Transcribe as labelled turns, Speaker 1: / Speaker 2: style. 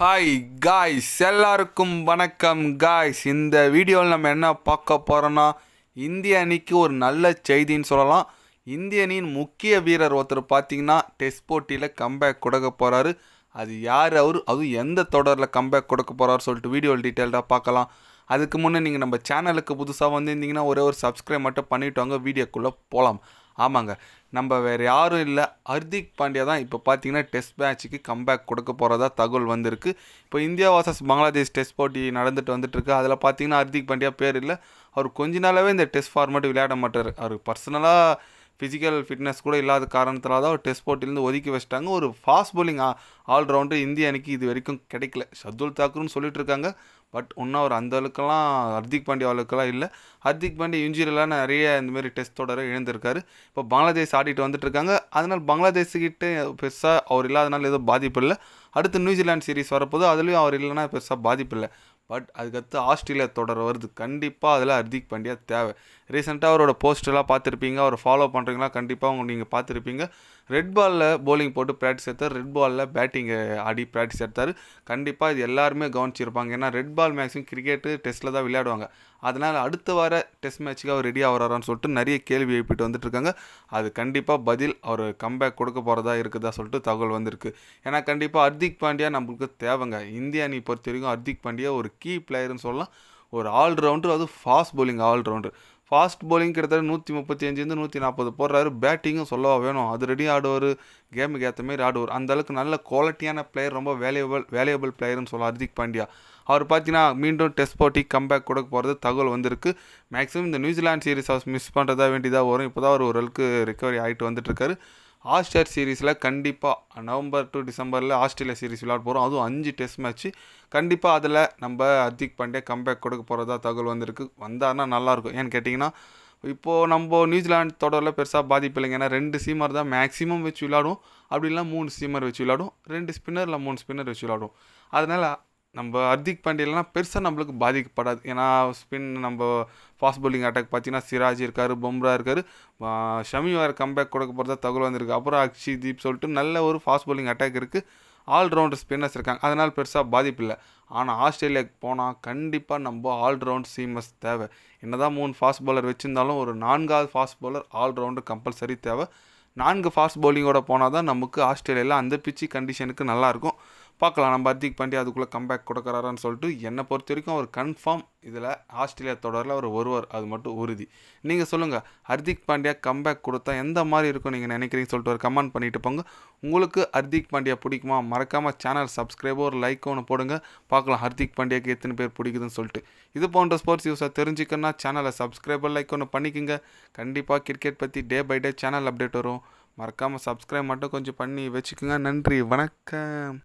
Speaker 1: Hi guys எல்லாருக்கும் வணக்கம் guys இந்த வீடியோவில் நம்ம என்ன பார்க்க போகிறோன்னா இந்திய அணிக்கு ஒரு நல்ல செய்தின்னு சொல்லலாம். இந்திய அணியின் முக்கிய வீரர் ஒருத்தர் பார்த்தீங்கன்னா டெஸ்ட் போட்டியில் கம்பேக் கொடுக்க போகிறாரு அது யார் அவர்? அதுவும் எந்த தொடரில் கம்பேக் கொடுக்க போகிறாரு சொல்லிட்டு வீடியோவில் டீட்டெயில்டாக பார்க்கலாம். அதுக்கு முன்னே நீங்கள் நம்ம சேனலுக்கு புதுசாக வந்திருந்தீங்கன்னா ஒரே ஒரு சப்ஸ்கிரைப் மட்டும் பண்ணிவிட்டு வாங்க. வீடியோக்குள்ளே போகலாம் ஆமாங்க. நம்ம வேறு யாரும் இல்லை. ஹர்திக் பாண்டியா தான் இப்போ பார்த்தீங்கன்னா டெஸ்ட் மேட்ச்சுக்கு கம்பேக் கொடுக்க போகிறதா தகவல் வந்திருக்கு. இப்போ இந்தியா வாசஸ் பங்களாதேஷ் டெஸ்ட் போட்டி நடந்துட்டு வந்துட்டுருக்கு. அதில் பார்த்தீங்கன்னா ஹர்திக் பாண்டியா பேர் இல்லை. அவர் கொஞ்ச நாளாகவே இந்த டெஸ்ட் ஃபார்மேட் விளையாட மாட்டார். அவர் பர்சனலாக ஃபிசிக்கல் ஃபிட்னஸ் கூட இல்லாத காரணத்தினால தான் ஒரு டெஸ்ட் போட்டிலேருந்து ஒதுக்கி வச்சிட்டாங்க. ஒரு ஃபாஸ்ட் போலிங் ஆல்ரவுண்டர் இந்திய அணிக்கு இது வரைக்கும் கிடைக்கல. ஷர்துல் தாக்கூர்னு சொல்லிட்டு இருக்காங்க. பட் இன்னும் அவர் அந்த அளவுக்குலாம் ஹர்திக் பாண்டியா அளவுக்குலாம் இல்லை. ஹர்திக் பாண்டியா இன்ஜுரியெலாம் நிறைய இந்தமாரி டெஸ்ட் தொடர இழந்திருக்காரு இப்போ பங்களாதேஷ் ஆடிட்டு வந்துட்டுருக்காங்க. அதனால் பங்களாதேஷ்கிட்ட பெருசாக அவர் இல்லாதனால எதுவும் பாதிப்பு இல்லை. அடுத்து நியூசிலாந்து சீரிஸ் வரப்போது அதுலேயும் அவர் இல்லைன்னா பெருசாக பாதிப்பு இல்லை. பட் அதுக்கடுத்து ஆஸ்திரேலியா தொடர் வருது. கண்டிப்பாக அதில் ஹர்திக் பாண்டியா தேவை. ரீசெண்டாக அவரோட போஸ்டெல்லாம் பார்த்துருப்பீங்க. அவர் ஃபாலோ பண்ணுறீங்களா கண்டிப்பாக அவங்க நீங்கள் பார்த்துருப்பீங்க. ரெட் பாலில் போலிங் போட்டு ப்ராக்டிஸ் எடுத்தார் ரெட் பாலில் பேட்டிங்கை ஆடி ப்ராக்டிஸ் எடுத்தார் கண்டிப்பாக இது எல்லாருமே கவனிச்சிருப்பாங்க. ஏன்னா ரெட் பால் மேக்ஸிமம் கிரிக்கெட்டு டெஸ்ட்டில் தான் விளையாடுவாங்க. அதனால் அடுத்த வார டெஸ்ட் மேட்ச்சுக்கு அவர் ரெடி ஆகிறாரான்னு சொல்லிட்டு நிறைய கேள்வி எழுப்பிட்டு வந்துட்டுருக்காங்க. அது கண்டிப்பாக பதில் அவர் கம்பேக் கொடுக்க போகிறதா இருக்குதா சொல்லிட்டு தகவல் வந்திருக்கு. ஏன்னா கண்டிப்பாக ஹர்திக் பாண்டியா நம்மளுக்கு தேவைங்க. இந்திய அணி பொறுத்த வரைக்கும் ஹர்திக் பாண்டியா ஒரு கீ பிளேயர்னு சொல்லலாம். ஒரு ஆல்ரவுண்டர் அது fast bowling allrounder fast bowling கிட்டத்தட்ட நூற்றி முப்பத்தி அஞ்சுலேருந்து நூற்றி நாற்பது போடுறாரு பேட்டிங்கும் சொல்லவா வேணும். அது ரெடி ஆடுவார். கேமுக்கு ஏற்ற மாதிரி ஆடுவார். அந்த அளவுக்கு நல்ல குவாலிட்டியான பிளேயர் ரொம்ப வேல்யூபிள் வேல்யூபிள் பிளேயர்னு சொல்லலாம் ஹர்திக் பாண்டியா. அவர் பார்த்தீங்கன்னா மீண்டும் டெஸ்ட் போட்டி கம்பேக் கொடுக்க போகிறது தகவல் வந்திருக்கு. மேக்ஸிமம் இந்த நியூசிலாந்து சீரிஸ் அவர் மிஸ் பண்ணுறதா வேண்டியதாக வரும். இப்போ தான் அவர் ஓரளவுக்கு ரெக்கவரி ஆகிட்டு வந்துட்டுருக்காரு ஆஸ்டர் சீரீஸில் கண்டிப்பாக நவம்பர் டு டிசம்பரில் ஆஸ்திரேலியா சீரிஸ் விளையாட போகிறோம் அதுவும் அஞ்சு டெஸ்ட் மேட்ச்சு கண்டிப்பாக அதில் நம்ம ஹர்திக் பாண்டியா கம்பேக் கொடுக்க போகிறதா தகவல் வந்திருக்கு. வந்தாருன்னா நல்லாயிருக்கும். ஏன்னு கேட்டிங்கன்னா இப்போது நம்ம நியூசிலாந்து தொடரில் பெருசாக பாதிப்பு இல்லைங்க. ஏன்னா ரெண்டு சீமர் தான் மேக்ஸிமம் வச்சு விளாடும் அப்படி இல்லைனா மூணு சீமர் வச்சு விளாடும் ரெண்டு ஸ்பின்னர் இல்லை மூணு ஸ்பின்னர் வச்சு விளாடும் அதனால் நம்ம ஹர்திக் பாண்டியலாம் பெருசாக நம்மளுக்கு பாதிக்கப்படாது. ஏன்னா ஸ்பின் நம்ம ஃபாஸ்ட் பவுலிங் அட்டாக் பார்த்தீங்கன்னா சிராஜ் இருக்கார் பும்ரா இருக்கார். ஷமி வேறு கம்பேக் கொடுக்க போகிறதா தகவல் வந்திருக்கு. அப்புறம் அக்ஷி தீப் சொல்லிட்டு நல்ல ஒரு ஃபாஸ்ட் பவுலிங் அட்டாக் இருக்குது ஆல்ரவுண்டர் ஸ்பின்னர்ஸ் இருக்காங்க. அதனால் பெருசாக பாதிப்பு இல்லை. ஆனால் ஆஸ்திரேலியாவுக்கு போனால் கண்டிப்பாக நம்ம ஆல்ரவுண்ட் சீமஸ் தேவை. என்னதான் மூணு ஃபாஸ்ட் பவுலர் வச்சுருந்தாலும் ஒரு நான்காவது ஃபாஸ்ட் பவுலர் ஆல்ரவுண்டர் கம்பல்சரி தேவை. நான்கு ஃபாஸ்ட் பவுலிங்கோட போனால் தான் நமக்கு ஆஸ்திரேலியாவில் அந்த பிச்சு கண்டிஷனுக்கு நல்லாயிருக்கும் பார்க்கலாம். நம்ம ஹர்திக் பாண்டியா அதுக்குள்ளே கம்பேக் கொடுக்குறாரான்னு சொல்லிட்டு என்னை பொறுத்த வரைக்கும் அவர் கன்ஃபார்ம் இதில் ஆஸ்திரேலியா தொடரில் அவர் ஒருவர் அது மட்டும் உறுதி. நீங்கள் சொல்லுங்கள் ஹர்திக் பாண்டியா கம்பேக் கொடுத்தா எந்த மாதிரி இருக்கும் நீங்கள் நினைக்கிறீங்க சொல்லிட்டு ஒரு கமெண்ட் பண்ணிட்டு போங்க. உங்களுக்கு ஹர்திக் பாண்டியா பிடிக்குமா? மறக்காமல் சேனல் சப்ஸ்கிரைபோ ஒரு லைக் ஒன்று போடுங்க. பார்க்கலாம் ஹர்திக் பாண்டியாக்கு எத்தனை பேர் பிடிக்குதுன்னு சொல்லிட்டு. இது போன்ற ஸ்போர்ட்ஸ் யூஸை தெரிஞ்சுக்கணும்னா சேனலை சப்ஸ்கிரைபர் லைக் ஒன்று பண்ணிக்கோங்க. கண்டிப்பாக கிரிக்கெட் பற்றி day by day channel update வரும். மறக்காமல் சப்ஸ்கிரைப் மட்டும் கொஞ்சம் பண்ணி வச்சுக்கோங்க. நன்றி வணக்கம்.